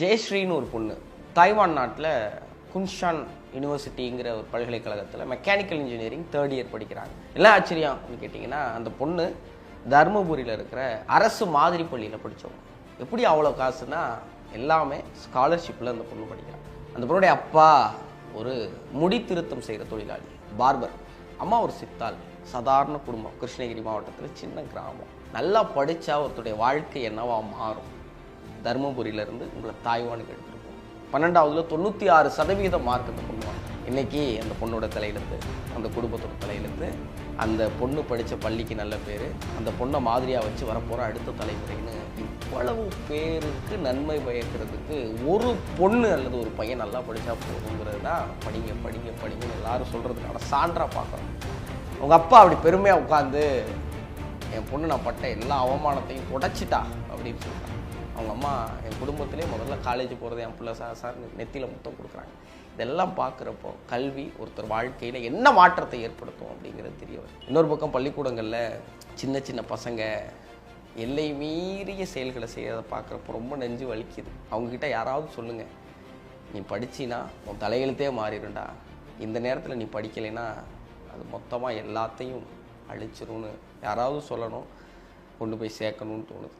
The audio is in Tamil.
ஜெயஸ்ரீன்னு ஒரு பொண்ணு. தாய்வான் நாட்டில் குன்ஷான் யூனிவர்சிட்டிங்கிற ஒரு பல்கலைக்கழகத்தில் மெக்கானிக்கல் இன்ஜினியரிங் தேர்ட் இயர் படிக்கிறாங்க. என்ன ஆச்சரியம் அப்படின்னு கேட்டிங்கன்னா அந்த பொண்ணு தருமபுரியில் இருக்கிற அரசு மாதிரி பள்ளியில் படித்தவங்க எப்படி அவ்வளோ காசுனா எல்லாமே ஸ்காலர்ஷிப்பில் அந்த பொண்ணு படிக்கிறாங்க அந்த பொண்ணுடைய அப்பா ஒரு முடி திருத்தம் செய்கிற தொழிலாளி பார்பர் அம்மா ஒரு சித்தாள் சாதாரண குடும்பம் கிருஷ்ணகிரி மாவட்டத்தில் சின்ன கிராமம். நல்லா படித்தா ஒருத்தருடைய வாழ்க்கை என்னவா மாறும்? தருமபுரியிலேருந்து உங்களை தாய்வானுக்கு எடுத்துகிட்டு பன்னெண்டாவதுல தொண்ணூற்றி ஆறு சதவீத மார்க் அந்த பொண்ணு இன்னைக்கு அந்த பொண்ணோட தலையிலேருந்து அந்த குடும்பத்தோட தலையிலேருந்து அந்த பொண்ணு படித்த பள்ளிக்கு நல்ல பேர் அந்த பொண்ணை மாதிரியாக வச்சு வரப்போகிற அடுத்த தலைமுறைன்னு இவ்வளவு பேருக்கு நன்மை பயக்கிறதுக்கு ஒரு பொண்ணு அல்லது ஒரு பையன் நல்லா படித்தா போதுங்கிறது தான் படிங்க படிங்க படிங்கன்னு எல்லாரும் சொல்கிறதுக்கான சான்றாக பார்க்குறோம் உங்கள் அப்பா அப்படி பெருமையாக உட்காந்து என் பொண்ணு நான் பட்ட எல்லா அவமானத்தையும் உடைச்சிட்டா அப்படின்னு சொல்லிட்டாங்க அவங்க அம்மா என் குடும்பத்திலே முதல்ல காலேஜ் போகிறது என் பிள்ளை சார் சார் நெத்தியில் முத்தம் கொடுக்குறாங்க. இதெல்லாம் பார்க்குறப்போ கல்வி ஒருத்தர் வாழ்க்கையில் என்ன மாற்றத்தை ஏற்படுத்தும் அப்படிங்கிறது தெரிய வரும். இன்னொரு பக்கம் பள்ளிக்கூடங்களில் சின்ன சின்ன பசங்க எல்லை மீறிய செயல்களை செய்யறதை பார்க்குறப்போ ரொம்ப நெஞ்சு வலிக்குது. அவங்கக்கிட்ட யாராவது சொல்லுங்கள் நீ படிச்சினா உன் தலையெழுத்தே மாறிடும்டா. இந்த நேரத்தில் நீ படிக்கலைன்னா அது மொத்தமாக எல்லாத்தையும் அழிச்சிரும்னு யாராவது சொல்லணும். கொண்டு போய் சேர்க்கணும்னு தோணுது.